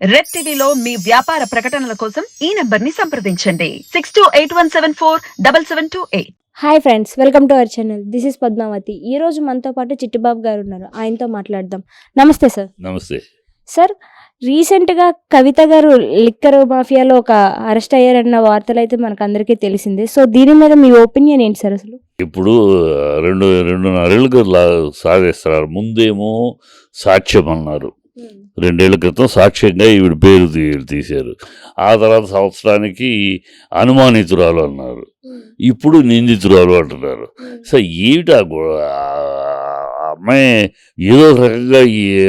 Red టీవీలో మీ వ్యాపార ప్రకటనల కోసం ఈ నెంబర్ని సంప్రదించండి. Six two eight one seven four double seven two eight. Hi friends welcome to our channel. This is Padmavathi. ఈ రోజు మనతో పాటు చిట్టిబాబు గారు ఉన్నారు. ఆయనతో మాట్లాడదాం. నమస్తే సార్. నమస్తే. సార్ రీసెంట్గా కవిత గారు లిక్కర్ మాఫియాలో ఒక అరెస్ట్ అయ్యారన్న వార్తలు అయితే మనకు అందరికీ తెలిసిందే. సో దీని మీద మీ ఒపీనియన్ ఏంటి సార్ అసలు? ఇప్పుడు రెండు రెండున్నరేళ్ళుగా లా సాగేస్తున్నారు. ముందేమో సాక్ష్యం అన్నారు. రెండేళ్ళ క్రితం సాక్ష్యంగా ఈవిడ పేరు తీశారు. ఆ తర్వాత సంవత్సరానికి అనుమానితురాలు అన్నారు. ఇప్పుడు నిందితురాలు అంటున్నారు. సో ఏమిటి అమ్మాయి ఏదో రకంగా ఈ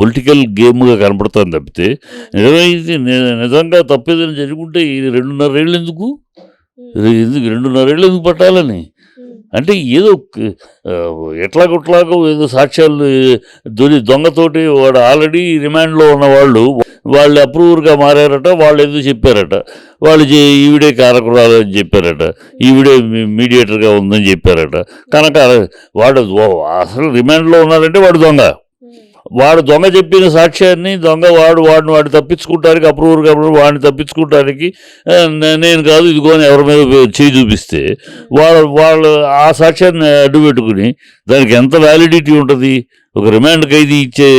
పొలిటికల్ గేమ్గా కనపడుతుంది తప్పితే నిజంగా ఇది ని- నిజంగా తప్పేదని జరుగుంటే ఈ రెండున్నరేళ్ళు ఎందుకు? ఎందుకు రెండున్నరేళ్ళు ఎందుకు పట్టాలని? అంటే ఏదో ఎట్లాగొట్లాగో ఏదో సాక్ష్యాలు దొరి దొంగతోటి వాడు ఆల్రెడీ రిమాండ్లో ఉన్న వాళ్ళు వాళ్ళు అప్రూవర్గా మారారట వాళ్ళు ఏదో చెప్పారట. వాళ్ళు ఈవిడే కారకురాలు అని చెప్పారట ఈవిడే మీ- మీడియేటర్గా ఉందని చెప్పారట. కనుక వాడు అసలు రిమాండ్లో ఉన్నారంటే వాడు దొంగ. వాడు దొంగ చెప్పిన సాక్ష్యాన్ని దొంగ వాడు వాడిని వాడు తప్పించుకుంటానికి అప్రూవర్ కాబట్టి వాడిని తప్పించుకుంటానికి నేను కాదు ఇదిగోని ఎవరి మీద చేయి చూపిస్తే వాళ్ళు వాళ్ళు ఆ సాక్ష్యాన్ని అడ్డు పెట్టుకుని దానికి ఎంత వ్యాలిడిటీ ఉంటుంది? ఒక రిమాండ్ ఖైదీ ఇచ్చే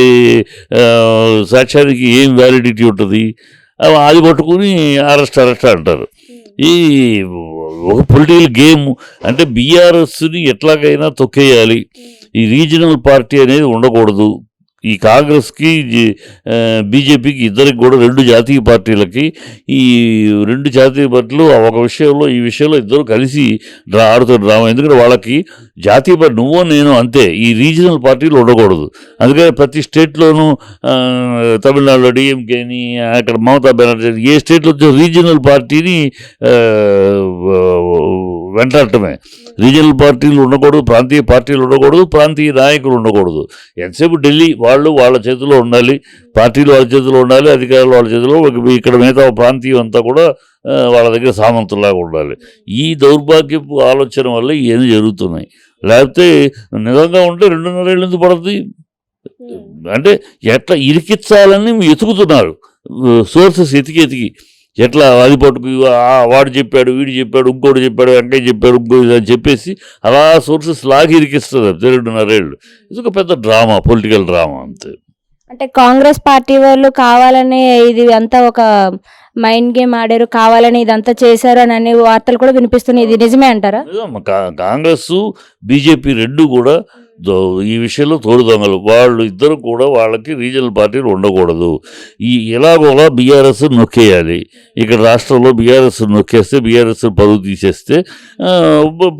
సాక్ష్యానికి ఏం వ్యాలిడిటీ ఉంటుంది? అది పట్టుకుని అరెస్ట్ అరెస్ట్ అంటారు. ఈ ఒక పొలిటికల్ గేమ్ అంటే బీఆర్ఎస్ని ఎట్లాగైనా తొక్కేయాలి. ఈ రీజనల్ పార్టీ అనేది ఉండకూడదు. ఈ కాంగ్రెస్కి బీజేపీకి ఇద్దరికి కూడా రెండు జాతీయ పార్టీలకి ఈ రెండు జాతీయ పార్టీలు ఒక విషయంలో ఈ విషయంలో ఇద్దరు కలిసి డ్రా ఆడుతున్న డ్రామా. ఎందుకంటే వాళ్ళకి జాతీయ పార్టీ నువ్వో నేను అంతే. ఈ రీజనల్ పార్టీలు ఉండకూడదు. అందుకని ప్రతి స్టేట్లోనూ తమిళనాడులో డిఎంకేని అక్కడ మమతా బెనర్జీ ఏ స్టేట్లో రీజనల్ పార్టీని వెంటాడటమే రీజనల్ పార్టీలు ఉండకూడదు ప్రాంతీయ పార్టీలు ఉండకూడదు ప్రాంతీయ నాయకులు ఉండకూడదు. ఎంతసేపు ఢిల్లీ వాళ్ళు వాళ్ళ చేతిలో ఉండాలి పార్టీలు వాళ్ళ చేతిలో ఉండాలి అధికారులు వాళ్ళ చేతిలో ఇక్కడ మిగతా ప్రాంతీయం అంతా కూడా వాళ్ళ దగ్గర సామంతులాగా ఉండాలి. ఈ దౌర్భాగ్యపు ఆలోచన వల్ల ఇవన్నీ జరుగుతున్నాయి. లేకపోతే నిజంగా ఉంటే రెండున్నరేళ్ళు ఎందుకు పడుతుంది? అంటే ఎట్లా ఇరికించాలని ఎతుకుతున్నారు. సోర్సెస్ ఎతికి ఎతికి. ఎట్లా అది పట్టుకు వాడు చెప్పాడు వీడు చెప్పాడు ఇంకోటి చెప్పాడు వెంకయ్య చెప్పాడు ఇంకో ఇది అని చెప్పేసి అలా సోర్సెస్ లాగి ఇరికిస్తుంది రెండున్నరేళ్ళు ఇది ఒక పెద్ద డ్రామా పొలిటికల్ డ్రామా అంతే. అంటే కాంగ్రెస్ పార్టీ వాళ్ళు కావాలనే ఇది అంతా ఒక మైండ్ గేమ్ ఆడారు కావాలని ఇదంతా చేశారు అని అనే వార్తలు కూడా వినిపిస్తున్నాయి. ఇది నిజమే అంటారా? కాంగ్రెస్ బీజేపీ రెండు కూడా ఈ విషయంలో తోడు దొంగలు. వాళ్ళు ఇద్దరు కూడా వాళ్ళకి రీజనల్ పార్టీలు ఉండకూడదు. ఈ ఎలాగోలా బీఆర్ఎస్ నొక్కేయాలి. ఇక్కడ రాష్ట్రంలో బీఆర్ఎస్ నొక్కేస్తే బీఆర్ఎస్ పరువు తీసేస్తే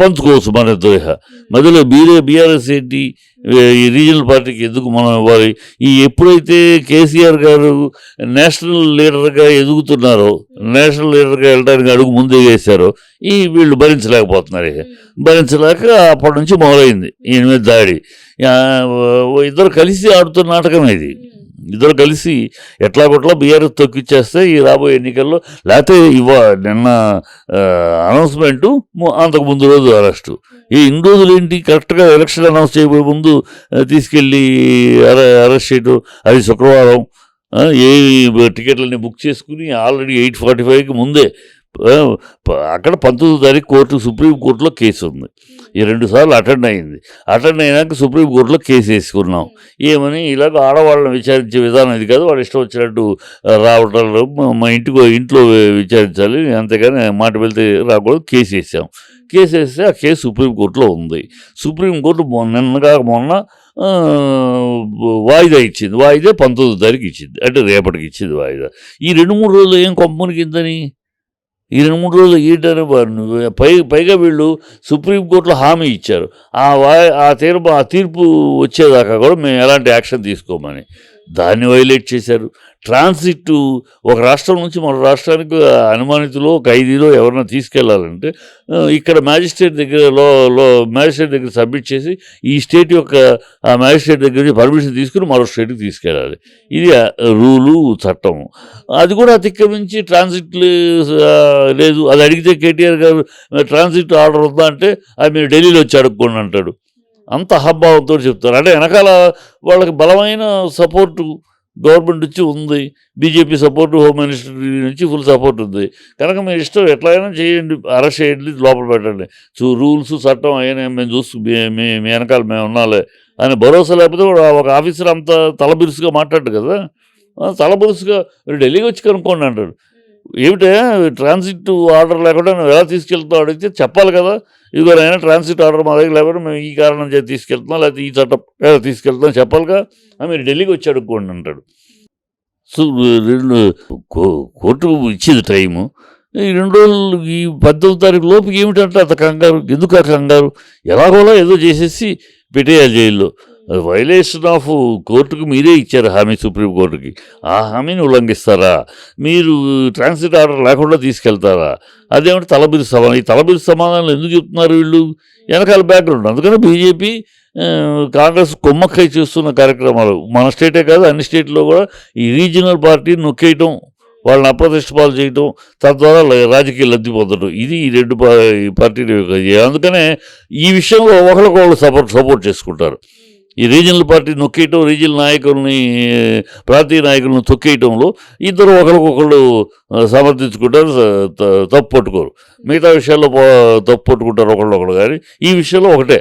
పంచుకోవచ్చు మన ద్వేహ మధ్యలో బీరే బీఆర్ఎస్ ఏంటి? ఈ రీజనల్ పార్టీకి ఎందుకు మనం ఇవ్వాలి? ఈ ఎప్పుడైతే కేసీఆర్ గారు నేషనల్ లీడర్గా ఎదుగుతున్నారో నేషనల్ లీడర్గా వెళ్ళడానికి అడుగు ముందే వేశారో ఈ వీళ్ళు భరించలేకపోతున్నారు ఇక. భరించలేక అప్పటి నుంచి మొదలైంది. ఈయన మీద దాడి. ఓ- ఇద్దరు కలిసి ఆడుతున్న నాటకం ఇది. ఇద్దరు కలిసి ఎట్లా కొట్లా బీఆర్ఎస్ తొక్కిచ్చేస్తే ఈ రాబోయే ఎన్నికల్లో లేకపోతే ఇవ్వ నిన్న అనౌన్స్మెంటు అంతకు ముందు రోజు అరెస్టు. ఈ ఇన్ని రోజులు ఏంటి కరెక్ట్గా ఎలక్షన్ అనౌన్స్ చేయబోయే ముందు తీసుకెళ్ళి అరె- అరెస్ట్ చేయడం అది శుక్రవారం ఏ టికెట్లన్నీ బుక్ చేసుకుని ఆల్రెడీ ఎయిట్ ఫార్టీ ఫైవ్కి ముందే అక్కడ పంతొమ్మిది తారీఖు కోర్టు సుప్రీం కోర్టులో కేసు ఉంది ఈ రెండు సార్లు అటెండ్ అయింది. అటెండ్ అయినాక సుప్రీం కోర్టులో కేసు వేసుకున్నాం. ఏమని ఇలాగ ఆడవాళ్ళని విచారించే విధానం ఇది కాదు. వాళ్ళు ఇష్టం వచ్చినట్టు రావటం మా- ఇంటికి ఇంట్లో విచారించాలి. అంతేగాని మాట వెళ్తే రాకూడదు. కేసు వేసాం. కేసు వేస్తే ఆ కేసు సుప్రీంకోర్టులో ఉంది. సుప్రీంకోర్టు నిన్నగా మొన్న వాయిదా ఇచ్చింది. వాయిదా పంతొమ్మిది తారీఖు ఇచ్చింది. అంటే రేపటికి ఇచ్చింది వాయిదా. ఈ రెండు మూడు రోజులు ఏం కొంపనికిందని ఈ రెండు మూడు రోజులు ఏంటనే వారు పై పైగా వీళ్ళు సుప్రీంకోర్టులో హామీ ఇచ్చారు. ఆ వా ఆ తీర్పు ఆ తీర్పు వచ్చేదాకా కూడా మేము ఎలాంటి యాక్షన్ తీసుకోమని. దాన్ని వైలేట్ చేశారు. ట్రాన్సిట్ ఒక రాష్ట్రం నుంచి మరో రాష్ట్రానికి అనుమానితులు ఖైదీలో ఎవరైనా తీసుకెళ్ళాలంటే ఇక్కడ మ్యాజిస్ట్రేట్ దగ్గర లో లో మ్యాజిస్ట్రేట్ దగ్గర సబ్మిట్ చేసి ఈ స్టేట్ యొక్క ఆ మ్యాజిస్ట్రేట్ దగ్గర నుంచి పర్మిషన్ తీసుకుని మరో స్టేట్కి తీసుకెళ్ళాలి. ఇది రూలు చట్టము అది కూడా అతిక్రమించి ట్రాన్సిట్ లేదు. అది అడిగితే కేటీఆర్ గారు ట్రాన్సిట్ ఆర్డర్ ఉందా అంటే అది మీరు ఢిల్లీలో వచ్చి అడుక్కోండి అంటాడు. అంత హబ్బావంతో చెప్తారు. అంటే వెనకాల వాళ్ళకి బలమైన సపోర్టు గవర్నమెంట్ నుంచి ఉంది. బీజేపీ సపోర్టు హోమ్ మినిస్టర్ నుంచి ఫుల్ సపోర్ట్ ఉంది. కనుక మీ ఇష్టం ఎట్లయినా చేయండి అరెస్ట్ చేయండి లోపల పెట్టండి. చూ రూల్స్ చట్టం అయినా మేము చూసు మీ- మీ వెనకాల మేము ఉన్నాలే అని భరోసా లేకపోతే ఒక ఆఫీసర్ అంత తలబిరుసుగా మాట్లాడు కదా. తలబిరుసుగా ఢిల్లీకి వచ్చి కనుక్కోండి అంటాడు. ఏమిటే? ట్రాన్సిట్ ఆర్డర్ లేకుండా నువ్వు ఎలా తీసుకెళ్తావు అడిగితే చెప్పాలి కదా. ఇదిగో అయినా ట్రాన్సిట్ ఆర్డర్ మా దగ్గర లేకపోతే మేము ఈ కారణం చేసి తీసుకెళ్తున్నాం లేకపోతే ఈ చట్టం ఎలా తీసుకెళ్తున్నాం చెప్పాలిగా? మీరు ఢిల్లీకి వచ్చి అడుక్కోండి అంటాడు. సో రెండు కో- కోర్టు ఇచ్చేది టైము. ఈ రెండు రోజులు ఈ పద్దెనిమిది తారీఖు లోపు ఏమిటంటే అంత కంగారు. ఎందుకు ఆ కంగారు? ఎలాగోలా ఏదో చేసేసి పెట్టేయాలి జైల్లో. వైలేషన్ ఆఫ్ కోర్టుకు మీరే ఇచ్చారు హామీ సుప్రీంకోర్టుకి ఆ హామీని ఉల్లంఘిస్తారా? మీరు ట్రాన్సిట్ ఆర్డర్ లేకుండా తీసుకెళ్తారా? అదేమంటే తలబిరు సమాధానం. ఈ తలబిరు సమాధానాలు ఎందుకు చెప్తున్నారు వీళ్ళు? వెనకాల బ్యాక్గ్రౌండ్ అందుకని బీజేపీ కాంగ్రెస్ కొమ్మక్కై చేస్తున్న కార్యక్రమాలు. మన స్టేటే కాదు అన్ని స్టేట్లో కూడా ఈ రీజనల్ పార్టీని నొక్కేయటం వాళ్ళని అప్రతిష్టపాలు చేయటం తద్వారా రాజకీయ లబ్ధి పొందడం ఇది ఈ రెండు పార్టీలు ఈ అందుకనే ఈ విషయంలో ఒకరికొకరు సపోర్ట్ సపోర్ట్ చేసుకుంటారు. ఈ రీజనల్ పార్టీ నొక్కేయటం రీజనల్ నాయకుల్ని ప్రాంతీయ నాయకులను తొక్కేయటంలో ఇద్దరు ఒకరికొకరు ఆ, సమర్థించుకుంటారు తప్పు పట్టుకోరు. మిగతా విషయాల్లో తప్పు పట్టుకుంటారు ఒకళ్ళొకడు కానీ ఈ విషయంలో ఒకటే.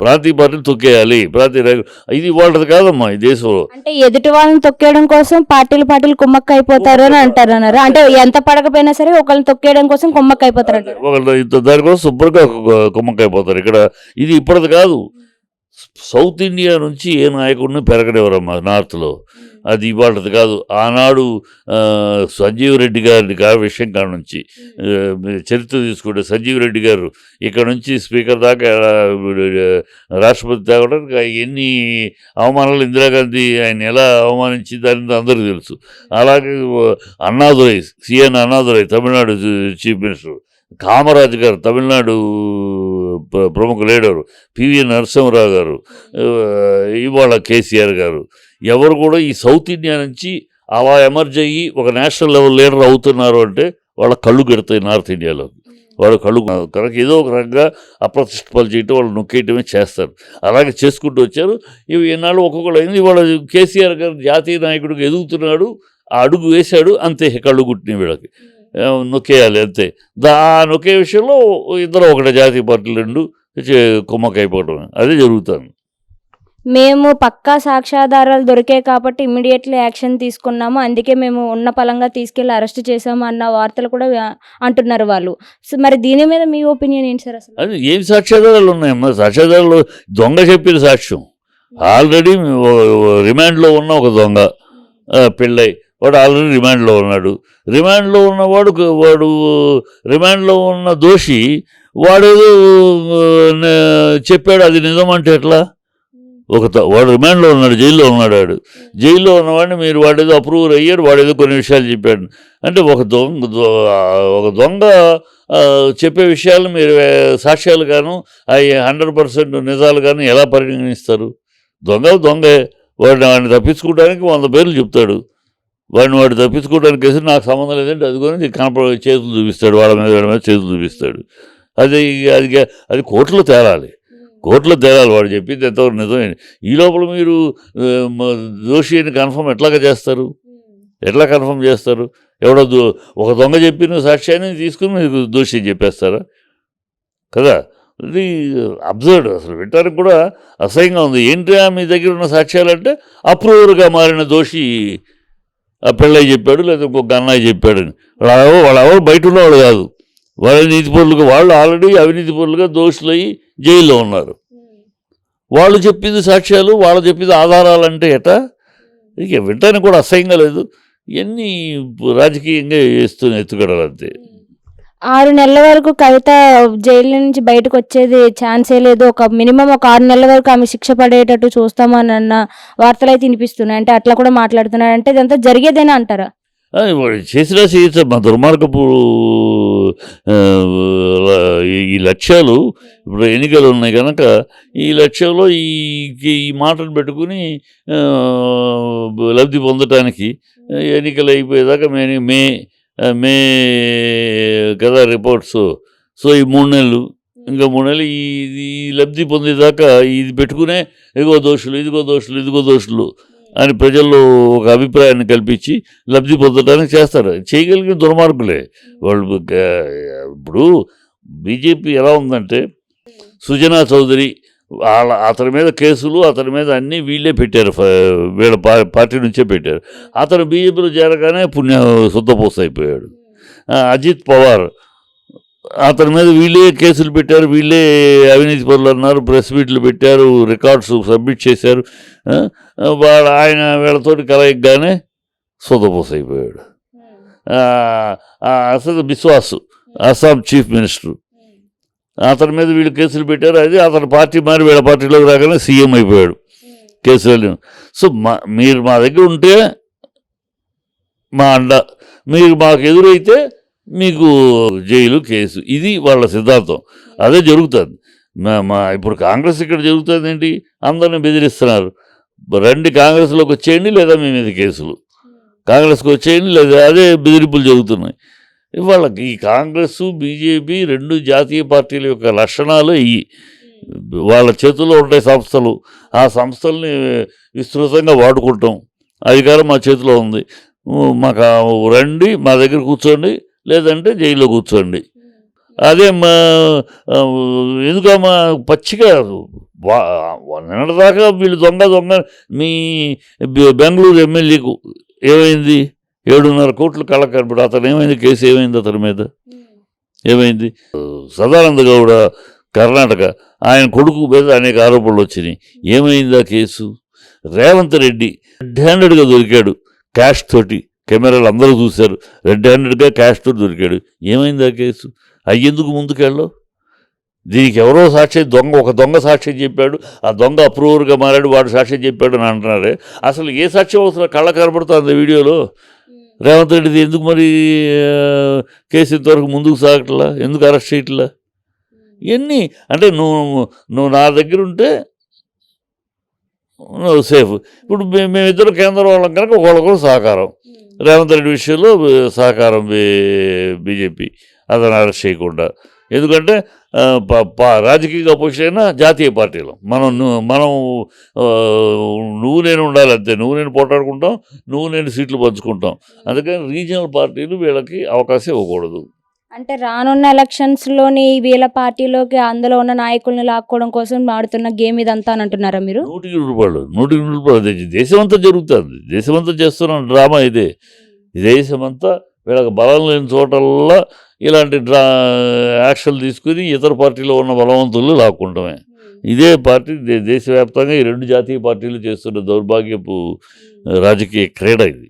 ప్రాంతీయ పార్టీని తొక్కేయాలి ప్రాంతీయ నాయకులు ఇది వాళ్ళది కాదమ్మా ఈ దేశంలో. అంటే ఎదుటి వాళ్ళని తొక్కేయడం కోసం పార్టీలు పార్టీలు కుమ్మక్క అయిపోతారు అని అంటారు అన్నారు అంటే ఎంత పడకపోయినా సరే ఒకళ్ళని తొక్కేయడం కోసం కుమ్మక్క అయిపోతారు ఒకళ్ళు దానికోసం శుభ్రంగా కుమ్మక్కైపోతారు. ఇక్కడ ఇది ఇప్పటిది కాదు. సౌత్ ఇండియా నుంచి ఏ నాయకుడిని పెరగనివ్వరమ్మా నార్త్లో. అది ఇవాళది కాదు ఆనాడు సంజీవ్ రెడ్డి గారి గా విషయం కాడ నుంచి. చరిత్ర తీసుకుంటే సంజీవ్ రెడ్డి గారు ఇక్కడ నుంచి స్పీకర్ దాకా రాష్ట్రపతి తేవడానికి ఎన్ని అవమానాలు ఇందిరాగాంధీ ఆయన ఎలా అవమానించిందని అందరికీ తెలుసు. అలాగే Annadurai C N Annadurai Tamil Nadu chief minister Kamaraj గారు తమిళనాడు ప్రముఖ లీడరు పివి నరసింహరావు గారు ఇవాళ కేసీఆర్ గారు. ఎవరు కూడా ఈ సౌత్ ఇండియా నుంచి అలా ఎమర్జ్ అయ్యి ఒక నేషనల్ లెవెల్ లీడర్ అవుతున్నారు అంటే వాళ్ళ కళ్ళు గెడతాయి నార్త్ ఇండియాలో. వాళ్ళు కళ్ళు కనుక ఏదో ఒక రకంగా అప్రతిష్టపాలు చేయటం వాళ్ళు నొక్కేయటమే చేస్తారు. అలాగే చేసుకుంటూ వచ్చారు. ఇవి ఎన్నాళ్ళు ఒక్కొక్కరు అయింది. ఇవాళ కేసీఆర్ గారు జాతీయ నాయకుడికి ఎదుగుతున్నాడు ఆ అడుగు వేశాడు అంతే కళ్ళు గుట్టిన వీళ్ళకి. నొక్కేయాలి అంతే. దా ఆ నొక్కే విషయంలో ఇద్దరు ఒకటే జాతీయ పార్టీలు రెండు కుమ్మకైపోవడం అదే జరుగుతుంది మేము పక్కా సాక్ష్యాధారాలు దొరికాయి కాబట్టి ఇమ్మీడియట్లీ యాక్షన్ తీసుకున్నాము. అందుకే మేము ఉన్న పలంగా తీసుకెళ్ళి అరెస్ట్ చేసాము అన్న వార్తలు కూడా అంటున్నారు వాళ్ళు. సో మరి దీని మీద మీ ఒపీనియన్ ఏంటి సార్ అసలు? అది ఏం సాక్ష్యాధారాలు ఉన్నాయమ్మా సాక్ష్యాధారాలు దొంగ చెప్పిన సాక్ష్యం. ఆల్రెడీ రిమాండ్లో ఉన్న ఒక దొంగ పెళ్ళై. వాడు ఆల్రెడీ రిమాండ్లో ఉన్నాడు. రిమాండ్లో ఉన్నవాడు వాడు రిమాండ్లో ఉన్న దోషి వాడేదో నే- చెప్పాడు అది నిజమంటే ఎట్లా? ఒక వాడు రిమాండ్లో ఉన్నాడు జైల్లో ఉన్నాడు వాడు. జైల్లో ఉన్నవాడిని మీరు వాడేదో అప్రూవర్ అయ్యారు వాడేదో కొన్ని విషయాలు చెప్పాడు. అంటే ఒక దొంగ దొ- ఒక దొంగ చెప్పే విషయాలు మీరు సాక్ష్యాలు గాను అవి హండ్రెడ్ పర్సెంట్ నిజాలు కానీ ఎలా పరిగణిస్తారు? దొంగ దొంగే. వాడిని వాడిని తప్పించుకోవడానికి వంద పేర్లు చెప్తాడు. వాడిని వాడు తప్పించుకోవడానికి వేసి నాకు సంబంధం లేదంటే అది కూడా కనపడ చేతులు చూపిస్తాడు వాళ్ళ మీద వాళ్ళ మీద చేతులు చూపిస్తాడు. అది అది అది కోర్టులో తేలాలి. కోర్టులో తేలాలి వాడు చెప్పింది ఎంతవరకు నిజమే. ఈ లోపల మీరు దోషి అని కన్ఫర్మ్ ఎట్లాగా చేస్తారు? ఎట్లా కన్ఫర్మ్ చేస్తారు? ఎవడో ఒక దొంగ చెప్పిన సాక్ష్యాన్ని తీసుకుని మీకు దోషి అని చెప్పేస్తారా? కదా? ఇది అబ్జర్వ్డ్ అసలు. వింటానికి కూడా అసహ్యంగా ఉంది. ఏంటి మీ దగ్గర ఉన్న సాక్ష్యాలు అంటే అప్రూవర్గా మారిన దోషి ఆ పెళ్ళయి చెప్పాడు లేదా ఇంకొక అన్నయ్య చెప్పాడని వాళ్ళెవరు వాళ్ళు వాళ్ళు బయట ఉన్నవాళ్ళు కాదు. వాళ్ళ నీతి వాళ్ళు ఆల్రెడీ అవినీతి పరులుగా దోషులయ్యి జైల్లో ఉన్నారు. వాళ్ళు చెప్పింది సాక్ష్యాలు వాళ్ళు చెప్పింది ఆధారాలు అంటే ఎట? ఇక వింటానికి కూడా అసహ్యంగా లేదు. ఇవన్నీ రాజకీయంగా వేస్తూనే ఎత్తుగడలు అంతే. ఆరు నెలల వరకు కవిత జైలు నుంచి బయటకు వచ్చేది ఛాన్సే లేదు. ఒక మినిమం ఒక ఆరు నెలల వరకు ఆమె శిక్ష పడేటట్టు చూస్తామని అన్న వార్తలు అయితే వినిపిస్తున్నాయి అంటే అట్లా కూడా మాట్లాడుతున్నారు అంటే ఇదంతా జరిగేదేనా అంటారా? ఆ, చేసినా చేయొచ్చు మా దుర్మార్గపు ఈ- లక్ష్యాలు ఇప్పుడు ఎన్నికలు ఉన్నాయి కనుక ఈ లక్ష్యంలో ఈ ఈ మాటలు పెట్టుకుని లబ్ధి పొందటానికి ఎన్నికలు అయిపోయేదాకా మే మే మే కదా రిపోర్ట్స్ సో ఈ మూడు నెలలు ఇంకా మూడు నెలలు ఈ లబ్ధి పొందేదాకా ఇది పెట్టుకునే ఇదిగో దోషులు ఇదిగో దోషులు ఇదిగో దోషులు అని ప్రజల్లో ఒక అభిప్రాయాన్ని కల్పించి లబ్ధి పొందడానికి చేస్తారు. చేయగలిగిన దుర్మార్గులే. వాళ్ళు ఇప్పుడు బీజేపీ ఎలా ఉందంటే సుజనా చౌదరి వాళ్ళ అతని మీద కేసులు అతని మీద అన్నీ వీళ్ళే పెట్టారు వీళ్ళ పార్టీ నుంచే పెట్టారు. అతను బీజేపీలో చేరగానే పుణ్య శుద్ధపోస అయిపోయాడు. అజిత్ పవార్ అతని మీద వీళ్ళే కేసులు పెట్టారు వీళ్ళే అవినీతి పనులు అన్నారు ప్రెస్ మీట్లు పెట్టారు రికార్డ్స్ సబ్మిట్ చేశారు. వాళ్ళ వాడు ఆయన వీళ్ళతోటి కలయికగానే శుద్ధపోస అయిపోయాడు. అసలు బిశ్వాస్ అస్సాం చీఫ్ మినిస్టర్. అతని మీద వీళ్ళు కేసులు పెట్టారు. అది అతని పార్టీ మారి వీళ్ళ పార్టీలోకి రాగానే సీఎం అయిపోయాడు కేసులు సో మా మీరు మా దగ్గర ఉంటే మా అండ మీరు మాకు ఎదురైతే మీకు జైలు కేసు. ఇది వాళ్ళ సిద్ధాంతం. అదే జరుగుతుంది. మా మా ఇప్పుడు కాంగ్రెస్ ఇక్కడ జరుగుతుంది ఏంటి? అందరిని బెదిరిస్తున్నారు. రండి కాంగ్రెస్లోకి వచ్చేయండి లేదా మీ మీద కేసులు. కాంగ్రెస్కి వచ్చేయండి లేదా అదే బెదిరింపులు జరుగుతున్నాయి. ఇవాళ ఈ కాంగ్రెస్ బీజేపీ రెండు జాతీయ పార్టీల యొక్క లక్షణాలు ఇవి వాళ్ళ చేతుల్లో ఉంటాయి సంస్థలు. ఆ సంస్థల్ని విస్తృతంగా వాడుకుంటాం. అధికారం మా చేతిలో ఉంది. మాకు రండి మా దగ్గర కూర్చోండి లేదంటే జైల్లో కూర్చోండి. అదే మా ఆ, ఎందుకమ్మా పచ్చిగా నిన్నటిదాకా వీళ్ళు దొంగ దొంగ మీ బెంగళూరు ఎమ్మెల్యేకు ఏమైంది? ఏడున్నర కోట్లు కళ్ళ కనపడు అతను ఏమైంది? కేసు ఏమైంది అతని మీద? ఏమైంది? సదానంద గౌడ కర్ణాటక ఆయన కొడుకు మీద అనేక ఆరోపణలు వచ్చినాయి. ఏమైంది ఆ కేసు? రేవంత్ రెడ్డి రెడ్ హ్యాండెడ్గా దొరికాడు. క్యాష్ తోటి కెమెరాలు అందరూ చూశారు. రెడ్ హ్యాండెడ్గా క్యాష్ తోటి దొరికాడు. ఏమైంది ఆ కేసు? అయ్యేందుకు ముందుకెళ్ళవు? దీనికి ఎవరో సాక్ష్యం దొంగ ఒక దొంగ సాక్ష్యం చెప్పాడు. ఆ దొంగ అప్రూవర్గా మారాడు వాడు సాక్ష్యం చెప్పాడు అని అంటున్నారే. అసలు ఏ సాక్ష్యం అవసరం? కళ్ళ కనబడుతుంది వీడియోలో. రేవంత్ రెడ్డిది ఎందుకు మరి కేసు ఇంతవరకు ముందుకు సాగట్లా? ఎందుకు అరెస్ట్ చేయట్లా? ఇవన్నీ అంటే నువ్వు నువ్వు నా దగ్గర ఉంటే నువ్వు సేఫ్ ఇప్పుడు మేమిద్దరు కేంద్రం వాళ్ళం కనుక ఒకళ్ళొకరు సహకారం. రేవంత్ రెడ్డి విషయంలో సహకారం బీజేపీ. అతను అరెస్ట్ చేయకుండా. ఎందుకంటే రాజకీయ అపోజిషన్ అయినా జాతీయ పార్టీలో. మనం మనం నువ్వు నేను ఉండాలి అంతే. నువ్వు నేను పోటాడుకుంటాం నువ్వు నేను సీట్లు పంచుకుంటాం. అందుకని రీజనల్ పార్టీలు వీళ్ళకి అవకాశం ఇవ్వకూడదు. అంటే రానున్న ఎలక్షన్స్లోని వీళ్ళ పార్టీలోకి అందులో ఉన్న నాయకుల్ని లాక్కోవడం కోసం ఆడుతున్న గేమ్ ఇదంతా అని అంటున్నారా మీరు? నూటికి రూపాయలు నూటికి రూపాయలు. దేశమంతా జరుగుతుంది. దేశమంతా చేస్తున్న డ్రామా ఇదే. దేశమంతా వీళ్ళకి బలం లేని చోటల్లా ఇలాంటి డ్రా యాక్షన్లు తీసుకుని ఇతర పార్టీలో ఉన్న బలవంతులు లాక్కుంటామే. ఇదే పార్టీ దేశవ్యాప్తంగా ఈ రెండు జాతీయ పార్టీలు చేస్తున్న దౌర్భాగ్యపు రాజకీయ క్రీడ ఇది.